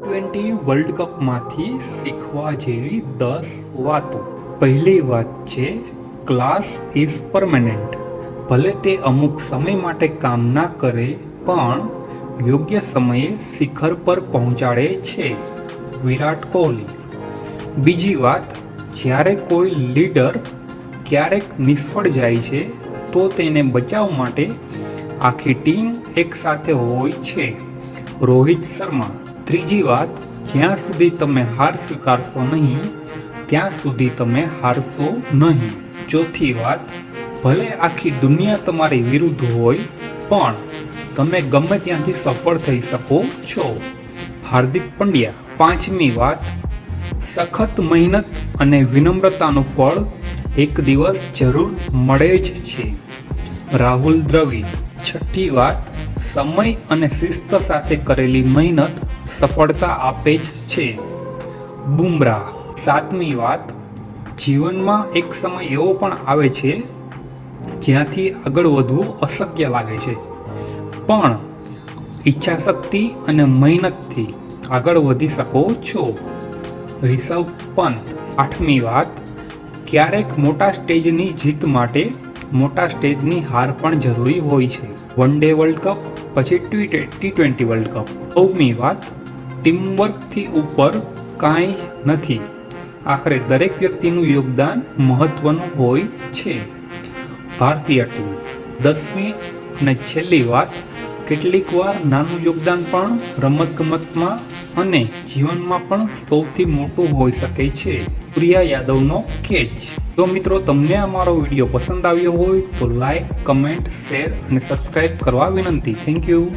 Twenty world કપમાંથી શીખવા જેવી દસ વાતો. પહેલી વાત છે ક્લાસ ઇઝ પરમેનન્ટ ભલે તે અમુક સમય માટે કામ ના કરે, પણ યોગ્ય સમયે શિખર પર પહોંચાડે છે. વિરાટ કોહલી. બીજી વાત, જ્યારે કોઈ લીડર ક્યારેક નિષ્ફળ જાય છે, તો તેને બચાવ માટે આખી ટીમ એકસાથે હોય છે. રોહિત શર્મા. ત્રીજી વાત, જ્યાં સુધી તમે હાર સ્વીકારશો નહીં, ત્યાં સુધી તમે હારશો નહીં. ચોથી વાત, ભલે આખી દુનિયા તમારી વિરુદ્ધ હોય, પણ તમે ગમે ત્યાંથી સફળ થઈ શકો છો. હાર્દિક પંડ્યા, પાંચમી વાત, સખત મહેનત અને વિનમ્રતાનું ફળ એક દિવસ જરૂર મળે જ છે. રાહુલ દ્રવિડ, છઠ્ઠી વાત, સમય અને શિસ્ત સાથે કરેલી મહેનત સફળતા આપે જ છે. બુમરાહ, સાતમી વાત, જીવનમાં એક સમય એવો પણ આવે છે, જ્યાંથી આગળ વધવું અશક્ય લાગે છે. પણ ઈચ્છા શક્તિ અને મહેનતથી આગળ વધી શકો છો. રિષભ પંત, આઠમી વાત, ક્યારેક મોટા સ્ટેજની જીત માટે મોટા સ્ટેજની હાર પણ જરૂરી હોય છે. વન ડે વર્લ્ડ કપ, પછી ટી ટ્વેન્ટી વર્લ્ડ કપ નવમી વાત ટીમવર્કથી ઉપર કાંઈ નથી. આખરે દરેક વ્યક્તિનું યોગદાન મહત્વનું હોય છે. ભારતીય ટીમ. દસમી અને છેલ્લી વાત, કેટલીક વાર નાનું યોગદાન પણ રમતગમતમાં અને જીવનમાં પણ સૌથી મોટું હોઈ શકે છે. પ્રિયા યાદવનો કેચ. જો મિત્રો તમને અમારો વીડિયો પસંદ આવ્યો હોય, તો લાઈક કમેન્ટ શેર અને સબસ્ક્રાઇબ કરવા વિનંતી. Thank you